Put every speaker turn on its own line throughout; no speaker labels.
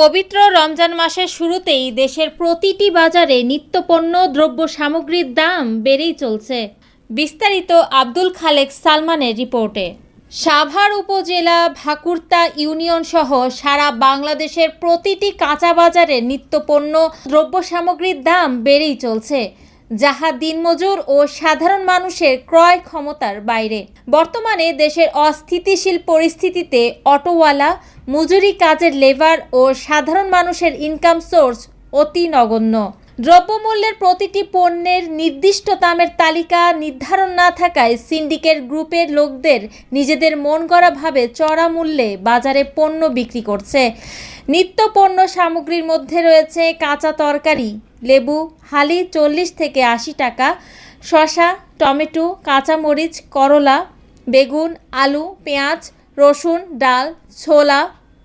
পবিত্র রমজান মাসের শুরুতেই দেশের প্রতিটি বাজারে নিত্যপণ্য দ্রব্য সামগ্রীর দাম বেড়েই চলছে। বিস্তারিত আব্দুল খালেক সালমানের রিপোর্টে। সাভার উপজেলা ভাকুর্তা ইউনিয়ন সহ সারা বাংলাদেশের প্রতিটি কাঁচা বাজারে নিত্যপণ্য দ্রব্য সামগ্রীর দাম বেড়েই চলছে। যাহা দিনমজুর ও সাধারণ মানুষের ক্রয় ক্ষমতার বাইরে। বর্তমানে দেশের অস্থিতিশীল পরিস্থিতিতে অটোওয়ালা, মজুরি কাজের লেবার ও সাধারণ মানুষের ইনকাম সোর্স অতি নগণ্য। দ্রব্যমূল্যের প্রতিটি পণ্যের নির্দিষ্ট দামের তালিকা নির্ধারণ না থাকায় সিন্ডিকেট গ্রুপের লোকদের নিজেদের মন গড়াভাবে চড়া মূল্যে বাজারে পণ্য বিক্রি করছে। নিত্য পণ্য সামগ্রীর মধ্যে রয়েছে কাঁচা তরকারি লেবু, হালি চল্লিশ থেকে আশি টাকা, শসা, টমেটো, কাঁচামরিচ, করলা, বেগুন, আলু, পেঁয়াজ, রসুন, ডাল, ছোলা,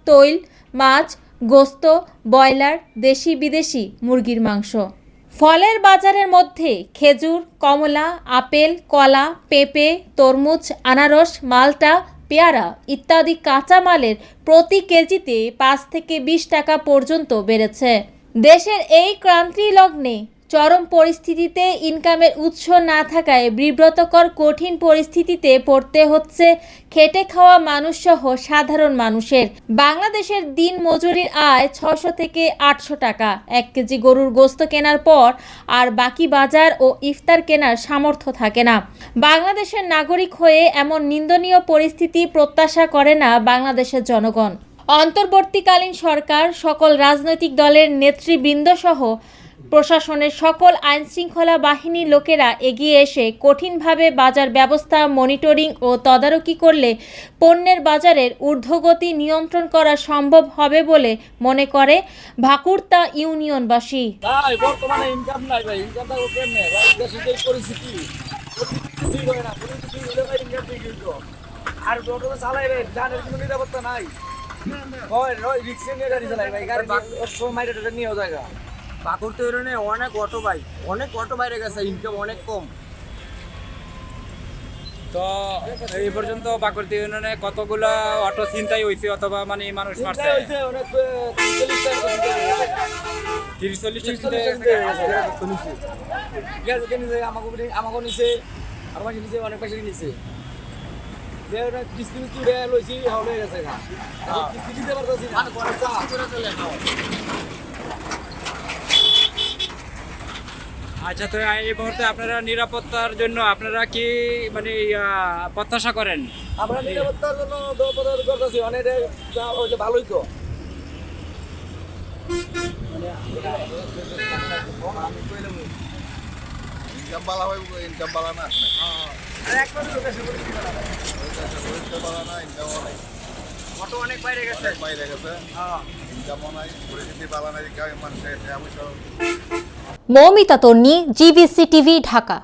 তৈল, মাছ, গোস্ত, ব্রয়লার, দেশি বিদেশি মুরগির মাংস। ফলের বাজারের মধ্যে খেজুর, কমলা, আপেল, কলা, পেঁপে, তরমুজ, আনারস, মালটা, পেয়ারা ইত্যাদি কাঁচামালের প্রতি কেজিতে পাঁচ থেকে বিশ টাকা পর্যন্ত বেড়েছে। দেশের এই ক্রান্তি লগ্নে চরম পরিস্থিতিতে ইনকামের উৎস না থাকায় বিব্রতকর কঠিন পরিস্থিতিতে পড়তে হচ্ছে খেটে খাওয়া মানুষসহ সাধারণ মানুষের। বাংলাদেশের দিন মজুরির আয় ছশো থেকে আটশো টাকা, এক কেজি গরুর গোস্ত কেনার পর আর বাকি বাজার ও ইফতার কেনার সামর্থ্য থাকে না। বাংলাদেশের নাগরিক হয়ে এমন নিন্দনীয় পরিস্থিতি প্রত্যাশা করে না বাংলাদেশের জনগণ। অন্তর্বর্তীকালীন সরকার, সকল রাজনৈতিক দলের নেতৃবৃন্দ সহ প্রশাসনের সকল আইনশৃঙ্খলা বাহিনীর লোকেরা এগিয়ে এসে কঠিনভাবে বাজার ব্যবস্থা, মনিটরিং ও তদারকি করলে পণ্যের বাজারের ঊর্ধ্বগতি নিয়ন্ত্রণ করা সম্ভব হবে বলে মনে করে ভাকুরতা ইউনিয়নবাসী।
আর চালাই ভাই জানের কোনো নিরাপত্তা নাই।
অনেক অটো বাইক অনেক অটো বাইরে গেছে ইনকাম অনেক কম।
তো এই পর্যন্ত বাকুড়তি ইউনিয়নে কতগুলো অটো চিন্তাই হয়েছে অথবা মানে মানুষ মারছে? তিরিশ চল্লিশ
আমাকে আমাকে নিছে আর মাঝে নিছে অনেক পয়সা নিছে। কিস্তি মিস্তি উঠে লইছি হয়ে গেছে কিস্তি দিতে পারতেছি না।
আচ্ছা তো এই মুহূর্তে আপনারা নিরাপত্তার জন্য আপনারা কি মানে প্রত্যাশা করেন?
আমরা নিরাপত্তার জন্য করতেছি অনেক ভালোই তো।
ইনকাম বালা হয় ইনকাম বালা না ইনকাম বালা না ইনকামও নাই
অটো অনেক বাইরে গেছে।
বাইরে গেছে ইনকামও নাই পরিস্থিতি বালা নাই মানুষের
মৌমিতা তন্নি জিবিসি টিভি ঢাকা।